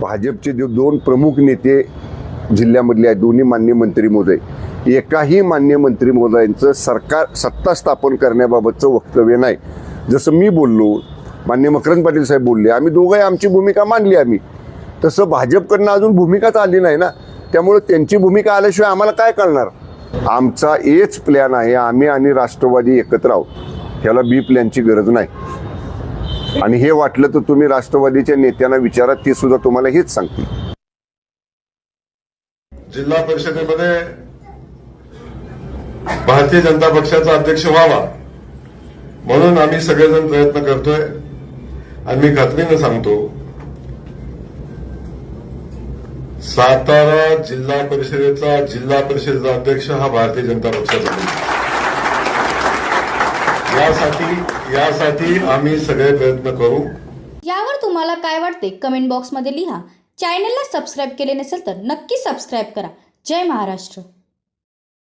भाजपचे जे दोन प्रमुख नेते जिल्ह्यामधले आहेत दोन्ही मान्य मंत्री महोदय एकाही मान्य मंत्री महोदयांचं सरकार सत्ता स्थापन करण्याबाबतचं वक्तव्य नाही. जसं मी बोललो मान्य मकरंद पाटील साहेब बोलले आम्ही दोघंही आमची भूमिका मांडली आम्ही. तसं भाजपकडनं अजून भूमिकाच आली नाही ना त्यामुळे त्यांची भूमिका आल्याशिवाय आम्हाला काय कळणार? आमचा एच प्लॅन आहे आम्ही आणि राष्ट्रवादी एकत्र आहोत. ह्याला बी प्लॅनची गरज नाही. आणि हे वाटलं तर तुम्ही राष्ट्रवादीच्या नेत्यांना विचारा ते सुद्धा तुम्हाला हेच सांगतील जिल्हा परिषदेमध्ये भारतीय जनता पक्षाचा अध्यक्ष व्हावा म्हणून आम्ही सगळेजण प्रयत्न करतोय आणि मी खात्रीनं सांगतो सातारा जिल्हा परिषदेचा जिल्हा परिषदेचा अध्यक्ष हा भारतीय जनता पक्षाचा आहे. यासाठी यासाठी आम्ही सगळे प्रयत्न करू. यावर तुम्हाला काय वाटते कमेंट बॉक्समध्ये लिहा. चॅनलला सबस्क्राईब केले नसेल तर नक्की सबस्क्राईब करा. जय महाराष्ट्र.